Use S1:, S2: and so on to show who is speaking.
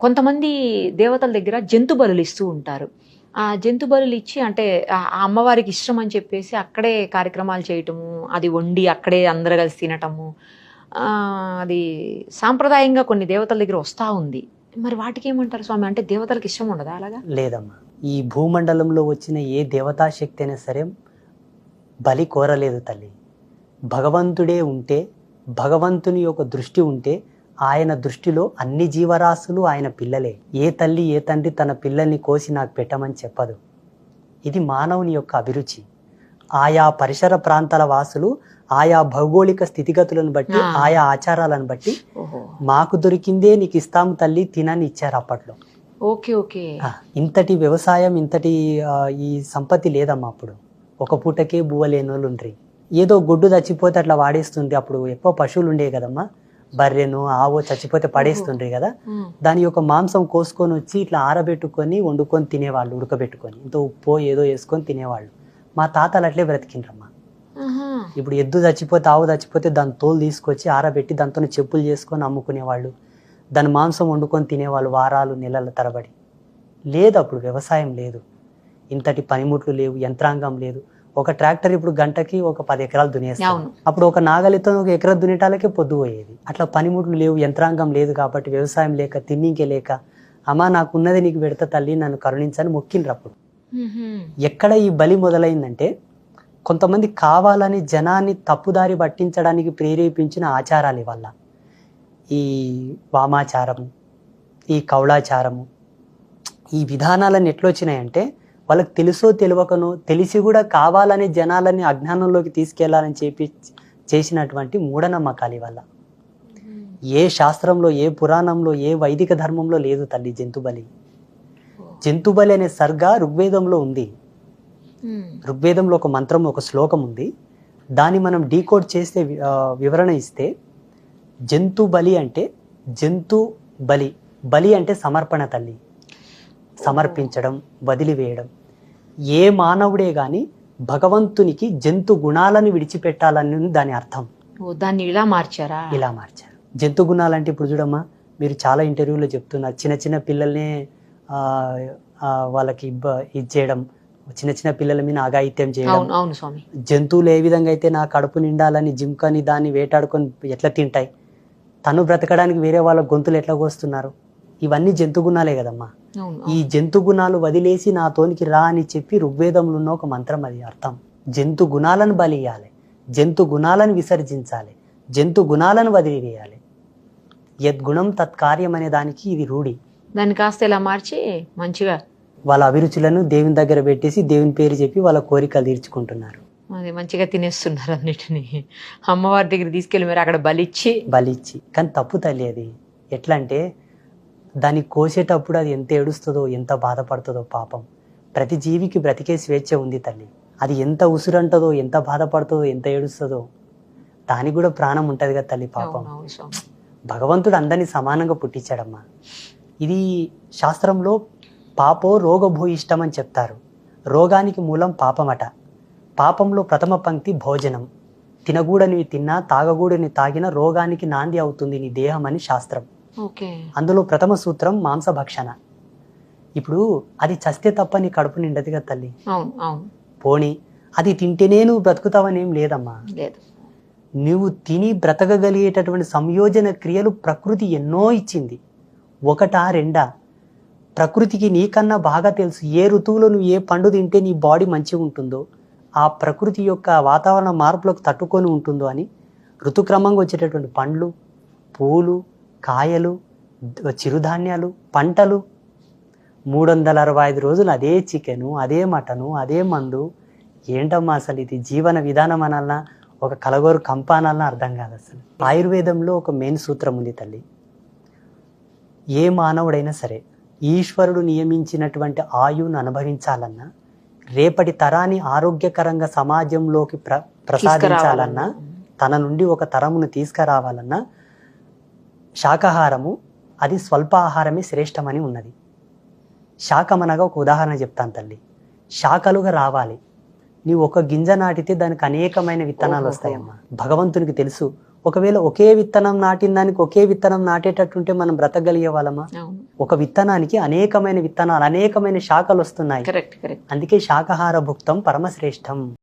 S1: కొంతమంది దేవతల దగ్గర జంతు బలులు ఇస్తూ ఉంటారు. ఆ జంతు బలులు ఇచ్చి అంటే ఆ అమ్మవారికి ఇష్టం అని చెప్పేసి అక్కడే కార్యక్రమాలు చేయటము అది వండి అక్కడే అందరు కలిసి తినటము అది సాంప్రదాయంగా కొన్ని దేవతల దగ్గర వస్తూ ఉంది. మరి వాటికి ఏమంటారు స్వామి? అంటే దేవతలకు ఇష్టం ఉండదా అలాగా?
S2: లేదమ్మా. ఈ భూమండలంలో వచ్చిన ఏ దేవతా శక్తి అయినా సరే బలి కోరలేదు తల్లి. భగవంతుడే ఉంటే భగవంతుని యొక్క దృష్టి ఉంటే ఆయన దృష్టిలో అన్ని జీవరాశులు ఆయన పిల్లలే. ఏ తల్లి ఏ తండ్రి తన పిల్లల్ని కోసి నాకు పెట్టమని చెప్పదు. ఇది మానవుని యొక్క అభిరుచి. ఆయా పరిసర ప్రాంతాల వాసులు ఆయా భౌగోళిక స్థితిగతులను బట్టి. ఆయా ఆచారాలను బట్టి మాకు దొరికిందే నీకు ఇస్తాము తల్లి తినని ఇచ్చారు అప్పట్లో.
S1: Okay okay.
S2: ఇంతటి వ్యవసాయం ఇంతటి ఈ సంపత్తి లేదమ్మా అప్పుడు. ఒక పూటకే బువ్వ లేని వాళ్ళు ఉండ్రి. ఏదో గొడ్డు చచ్చిపోతే అట్లా వాడేస్తుంది అప్పుడు ఎక్కువ పశువులు ఉండే కదమ్మా. బర్రెను ఆవో చచ్చిపోతే పడేస్తుండ్రి కదా. దాని యొక్క మాంసం కోసుకొని వచ్చి ఇట్లా ఆరబెట్టుకొని వండుకొని తినేవాళ్ళు ఉడకబెట్టుకొని. ఇంత ఉప్పు ఏదో వేసుకొని తినేవాళ్ళు. మా తాతలు అట్లే బ్రతికిండ్రమ్మా. ఇప్పుడు ఎద్దు చచ్చిపోతే ఆవు చచ్చిపోతే దాని తోలు తీసుకొచ్చి ఆరబెట్టి దాంతో చెప్పులు చేసుకొని అమ్ముకునేవాళ్ళు. దాని మాంసం వండుకొని తినేవాళ్ళు వారాలు నెలల తరబడి. లేదు అప్పుడు వ్యవసాయం లేదు. ఇంతటి పనిముట్లు లేవు యంత్రాంగం లేదు. ఒక ట్రాక్టర్ ఇప్పుడు గంటకి ఒక పది ఎకరాలు దునేస్తాం
S1: అవును.
S2: అప్పుడు ఒక నాగలితో ఒక ఎకరా దున్నేటాలకే పొద్దు పోయేది. అట్లా పనిముట్లు లేవు యంత్రాంగం లేదు కాబట్టి వ్యవసాయం లేక తిన్నింకే లేక అమ్మా నాకు ఉన్నది నీకు పెడతా తల్లి నన్ను కరుణించని మొక్కిండ్రు అప్పుడు. ఎక్కడ ఈ బలి మొదలైందంటే కొంతమంది కావాలని జనాన్ని తప్పుదారి పట్టించడానికి ప్రేరేపించిన ఆచారాలు వల్ల ఈ వామాచారము ఈ కౌళాచారము ఈ విధానాలన్నీ ఎట్లొచ్చినాయంటే వాళ్ళకి తెలుసో తెలియకనో తెలిసి కూడా కావాలని జనాలని అజ్ఞానంలోకి తీసుకెళ్ళాలని చెప్పి చేసినటువంటి మూఢనమ్మకాలు వల్ల ఏ శాస్త్రంలో ఏ పురాణంలో ఏ వైదిక ధర్మంలో లేదు తల్లి జంతుబలి. జంతుబలి అనే సర్గ ఋగ్వేదంలో ఉంది. ఋగ్వేదంలో ఒక మంత్రం ఒక శ్లోకం ఉంది. దాన్ని మనం డీకోడ్ చేస్తే వివరణ ఇస్తే జంతు బలి అంటే జంతు బలి బలి అంటే సమర్పణ తల్లి. సమర్పించడం వదిలివేయడం. ఏ మానవుడే గాని భగవంతునికి జంతు గుణాలను విడిచిపెట్టాలని దాని అర్థం.
S1: ఓ దాన్ని ఇలా మార్చారా?
S2: ఇలా మార్చారు. జంతు గుణాలంటే ఇప్పుడు చూడమ్మా మీరు చాలా ఇంటర్వ్యూలో చెప్తున్నారు. చిన్న చిన్న పిల్లల్నే వాళ్ళకి ఇబ్బ ఇది చేయడం చిన్న చిన్న పిల్లల మీద అఘాయిత్యం చేయడం.
S1: అవును స్వామి.
S2: జంతువులు ఏ విధంగా అయితే నా కడుపు నిండాలని జింకని దాన్ని వేటాడుకొని ఎట్లా తింటాయి? తను బ్రతకడానికి వేరే వాళ్ళ గొంతులు ఎట్లా కోస్తున్నారు? ఇవన్నీ జంతు గుణాలే కదమ్మా. ఈ జంతు గుణాలు వదిలేసి నా తోనికి రా అని చెప్పి ఋగ్వేదంలో ఉన్న ఒక మంత్రం అది అర్థం. జంతు గుణాలను బలియాలి జంతు గుణాలను విసర్జించాలి జంతు గుణాలను వదిలివేయాలి. యద్గుణం తత్కార్యం అనే దానికి ఇది రూఢి.
S1: దాన్ని కాస్త ఇలా మార్చి మంచిగా
S2: వాళ్ళ అభిరుచులను దేవుని దగ్గర పెట్టేసి దేవుని పేరు చెప్పి వాళ్ళ కోరికలు తీర్చుకుంటున్నారు.
S1: అది మంచిగా తినేస్తున్నారు అన్నిటిని. అమ్మవారి దగ్గర తీసుకెళ్ళి మీరు అక్కడ బలిచ్చి
S2: బలిచ్చి. కానీ తప్పు తల్లి అది. ఎట్లా అంటే దాన్ని కోసేటప్పుడు అది ఎంత ఏడుస్తుందో ఎంత బాధపడుతుందో పాపం. ప్రతి జీవికి బ్రతికే స్వేచ్ఛ ఉంది తల్లి. అది ఎంత ఉసురంటదో ఎంత బాధపడుతుందో ఎంత ఏడుస్తుందో దానికి కూడా ప్రాణం ఉంటుంది కదా తల్లి పాపం. భగవంతుడు అందరినీ సమానంగా పుట్టించాడమ్మా. ఇది శాస్త్రంలో పాపో రోగభూయిష్టం అని చెప్తారు. రోగానికి మూలం పాపమట. పాపంలో ప్రథమ పంక్తి భోజనం. తినగూడనివి తిన్నా తాగగూడని తాగిన రోగానికి నాంది అవుతుంది నీ దేహం అని శాస్త్రం. అందులో ప్రథమ సూత్రం మాంసభక్షణ ఇప్పుడు అది చస్తే తప్ప నీ కడుపు నిండదు కదా తల్లి పోని అది తింటేనే నువ్వు బ్రతుకుతావని ఏం లేదమ్మా.
S1: లేదు.
S2: నువ్వు తిని బ్రతకగలిగేటటువంటి సంయోజన క్రియలు ప్రకృతి ఎన్నో ఇచ్చింది. ఒకటా రెండా? ప్రకృతికి నీకన్నా బాగా తెలుసు ఏ ఋతువులో నువ్వు ఏ పండు తింటే నీ బాడీ మంచిగా ఉంటుందో ఆ ప్రకృతి యొక్క వాతావరణ మార్పులకు తట్టుకొని ఉంటుందో అని ఋతుక్రమంగా వచ్చేటటువంటి పండ్లు పూలు కాయలు చిరుధాన్యాలు పంటలు. మూడు వందల అరవై ఐదు రోజులు అదే చికెను అదే మటను అదే మందు. ఏంటమ్మా అసలు ఇది? జీవన విధానం అనాలన్నా ఒక కలగోరు కంప అనాలన్నా అర్థం కాదు అసలు. ఆయుర్వేదంలో ఒక మెయిన్ సూత్రం ఉంది తల్లి. ఏ మానవుడైనా సరే ఈశ్వరుడు నియమించినటువంటి ఆయువును అనుభవించాలన్నా రేపటి తరాన్ని ఆరోగ్యకరంగా సమాజంలోకి ప్ర ప్రసాదించాలన్నా తన నుండి ఒక తరమును తీసుకురావాలన్నా శాకాహారము అది స్వల్పాహారమే శ్రేష్టమని ఉన్నది. శాకమనగా ఒక ఉదాహరణ చెప్తాను తల్లి. శాఖలుగా రావాలి. నీవు ఒక గింజ నాటితే దానికి అనేకమైన విత్తనాలు. వస్తాయమ్మా. భగవంతునికి తెలుసు. ఒకవేళ ఒకే విత్తనం నాటిన దానికి ఒకే విత్తనం నాటేటట్టుంటే మనం బ్రతకగలిగే వాళ్ళమా ఒక విత్తనానికి అనేకమైన విత్తనాలు అనేకమైన శాఖలు వస్తున్నాయి. అందుకే శాకాహార భుక్తం పరమశ్రేష్టం.